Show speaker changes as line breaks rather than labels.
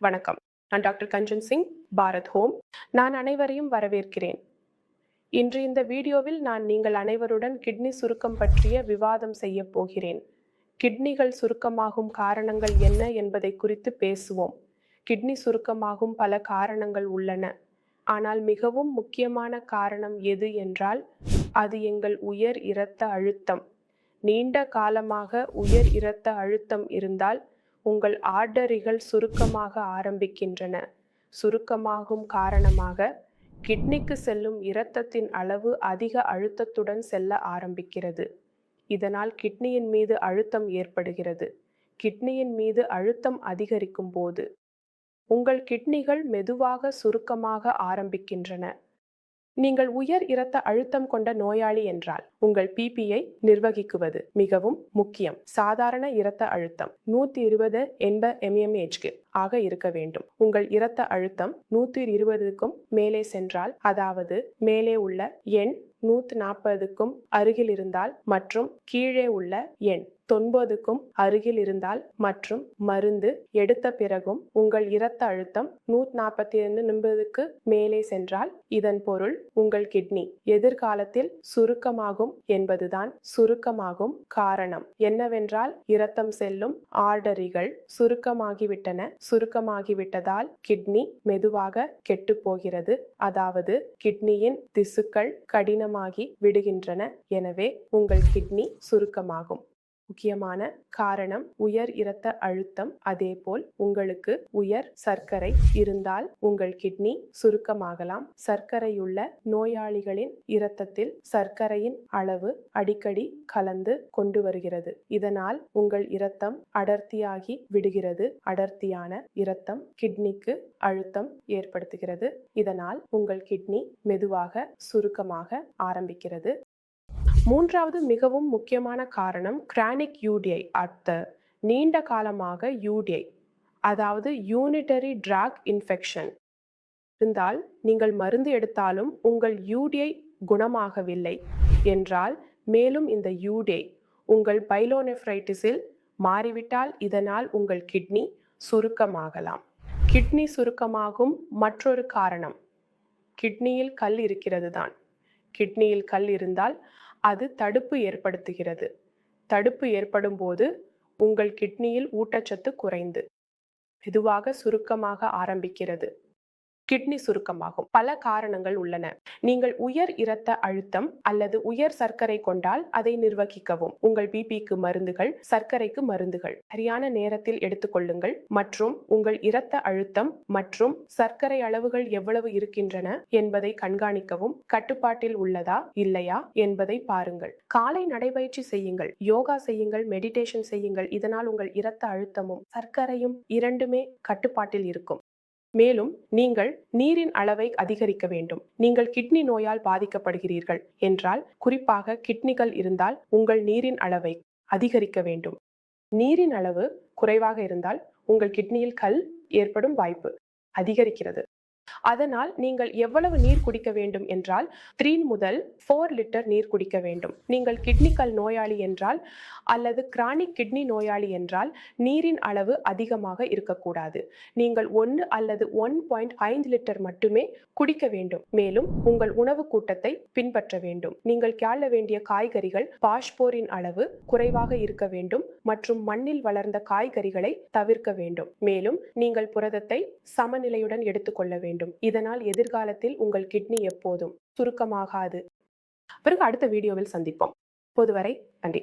வணக்கம். நான் doctor Kanchan Singh Bharat home. நான் அனைவரையும் வரவேற்கிறேன். இன்று இந்த வீடியோவில் நான் நீங்கள் அனைவருடன் கிட்னி சுருக்கம் பற்றிய விவாதம் செய்ய போகிறேன். கிட்னிகள் சுருக்கமாகும் காரணங்கள் என்ன என்பதை குறித்து பேசுவோம். கிட்னி சுருக்கமாகும் பல காரணங்கள் உள்ளன. ஆனால் மிகவும் முக்கியமான காரணம் எது என்றால் அது எங்கள் உயர் இரத்த அழுத்தம். நீண்ட காலமாக உயர் இரத்த அழுத்தம் இருந்தால் உங்கள் ஆர்டரிகள் சுருக்கமாக ஆரம்பிக்கின்றன. சுருக்கமாகும் காரணமாக கிட்னிக்கு செல்லும் இரத்தத்தின் அளவு அதிக அழுத்தத்துடன் செல்ல ஆரம்பிக்கிறது. இதனால் கிட்னியின் மீது அழுத்தம் ஏற்படுகிறது. கிட்னியின் மீது அழுத்தம் அதிகரிக்கும் போது உங்கள் கிட்னிகள் மெதுவாக சுருக்கமாக ஆரம்பிக்கின்றன. நீங்கள் உயர் இரத்த அழுத்தம் கொண்ட நோயாளி என்றால் உங்கள் பிபியை நிர்வகிக்குவது மிகவும் முக்கியம். சாதாரண இரத்த அழுத்தம் நூத்தி இருபது எண்ப எம்எம்ஏஜ்க்கு ஆக இருக்க வேண்டும். உங்கள் இரத்த அழுத்தம் நூத்தி இருபதுக்கும் மேலே சென்றால் அதாவது மேலே உள்ள எண் நூத்தி நாற்பதுக்கும் அருகில் இருந்தால் மற்றும் கீழே உள்ள எண் தொன்பதுக்கும் அருகில் இருந்தால் மற்றும் மருந்து எடுத்த பிறகும் உங்கள் இரத்த அழுத்தம் நூத்தி நாற்பத்தி இரண்டு நிமிடத்துக்கு மேலே சென்றால் இதன் பொருள் உங்கள் கிட்னி எதிர்காலத்தில் சுருக்கமாகும் என்பதுதான் சுருக்கமாகும் காரணம். என்னவென்றால் இரத்தம் செல்லும் ஆர்டரிகள் சுருக்கமாகிவிட்டன. சுருக்கமாகிவிட்டதால் கிட்னி மெதுவாக கெட்டு போகிறது. அதாவது கிட்னியின் திசுக்கள் கடினம் கடினமாகி விடுகின்றன. எனவே உங்கள் கிட்னி சுருக்கமாகும். முக்கியமான காரணம் உயர் இரத்த அழுத்தம். அதேபோல் உங்களுக்கு உயர் சர்க்கரை இருந்தால் உங்கள் கிட்னி சுருக்கமாகலாம். சர்க்கரையுள்ள நோயாளிகளின் இரத்தத்தில் சர்க்கரையின் அளவு அடிக்கடி கலந்து கொண்டு வருகிறது. இதனால் உங்கள் இரத்தம் அடர்த்தியாகி விடுகிறது. அடர்த்தியான இரத்தம் கிட்னிக்கு அழுத்தம் ஏற்படுத்துகிறது. இதனால் உங்கள் கிட்னி மெதுவாக சுருக்கமாக ஆரம்பிக்கிறது. மூன்றாவது மிகவும் முக்கியமான காரணம் கிரானிக் யூடிஐ அத்த நீண்ட காலமாக யூடிஐ அதாவது யூனிட்டரி ட்ராக் இன்ஃபெக்ஷன் இருந்தால் நீங்கள் மருந்து எடுத்தாலும் உங்கள் யூடிஐ குணமாகவில்லை என்றால் மேலும் இந்த யூடிஐ உங்கள் பைலோனெஃப்ரைட்டிஸில் மாறிவிட்டால் இதனால் உங்கள் கிட்னி சுருக்கமாகலாம். கிட்னி சுருக்கமாகும் மற்றொரு காரணம் கிட்னியில் கல் இருக்கிறது தான் கிட்னியில் கல் இருந்தால் அது தடுப்பு ஏற்படுத்துகிறது. தடுப்பு ஏற்படும் போது உங்கள் கிட்னியில் ஊட்டச்சத்து குறைந்து மெதுவாக சுருக்கமாக ஆரம்பிக்கிறது. கிட்னி சுருக்கமாகும். பல காரணங்கள் உள்ளன. நீங்கள் உயர் இரத்த அழுத்தம் அல்லது உயர் சர்க்கரை கொண்டால் அதை நிர்வகிக்கவும். உங்கள் பிபிக்கு மருந்துகள் சர்க்கரைக்கு மருந்துகள். சரியான நேரத்தில் எடுத்துக்கொள்ளுங்கள் மற்றும் உங்கள் இரத்த அழுத்தம் மற்றும் சர்க்கரை அளவுகள் எவ்வளவு இருக்கின்றன என்பதை கண்காணிக்கவும். கட்டுப்பாட்டில் உள்ளதா இல்லையா என்பதை பாருங்கள். காலை நடைபயிற்சி செய்யுங்கள். யோகா செய்யுங்கள். மெடிடேஷன் செய்யுங்கள். இதனால் உங்கள் இரத்த அழுத்தமும் சர்க்கரையும் இரண்டுமே கட்டுப்பாட்டில் இருக்கும். மேலும் நீங்கள் நீரின் அளவை அதிகரிக்க வேண்டும். நீங்கள் கிட்னி நோயால் பாதிக்கப்படுகிறீர்கள் என்றால் குறிப்பாக கிட்னிகள் இருந்தால் உங்கள் நீரின் அளவை அதிகரிக்க வேண்டும். நீரின் அளவு குறைவாக இருந்தால் உங்கள் கிட்னியில் கல் ஏற்படும் வாய்ப்பு அதிகரிக்கிறது. அதனால் நீங்கள் எவ்வளவு நீர் குடிக்க வேண்டும் என்றால் த்ரீ முதல் ஃபோர் லிட்டர் நீர் குடிக்க வேண்டும். நீங்கள் கிட்னி கல் நோயாளி என்றால் அல்லது கிரானிக் கிட்னி நோயாளி என்றால் நீரின் அளவு அதிகமாக இருக்கக்கூடாது. நீங்கள் ஒன்று அல்லது ஒன் பாயிண்ட் ஐந்து லிட்டர் மட்டுமே குடிக்க வேண்டும். மேலும் உங்கள் உணவு கூட்டத்தை பின்பற்ற வேண்டும். நீங்கள் கேள வேண்டிய காய்கறிகள் பாஷ்போரின் அளவு குறைவாக இருக்க வேண்டும் மற்றும் மண்ணில் வளர்ந்த காய்கறிகளை தவிர்க்க வேண்டும். மேலும் நீங்கள் புரதத்தை சமநிலையுடன் எடுத்துக்கொள்ள வேண்டும். வேண்டும். இதனால் எதிர்காலத்தில் உங்கள் கிட்னி எப்போதும் சுருக்கமாகாது. பிறகு அடுத்த வீடியோவில் சந்திப்போம். பொதுவரை நன்றி.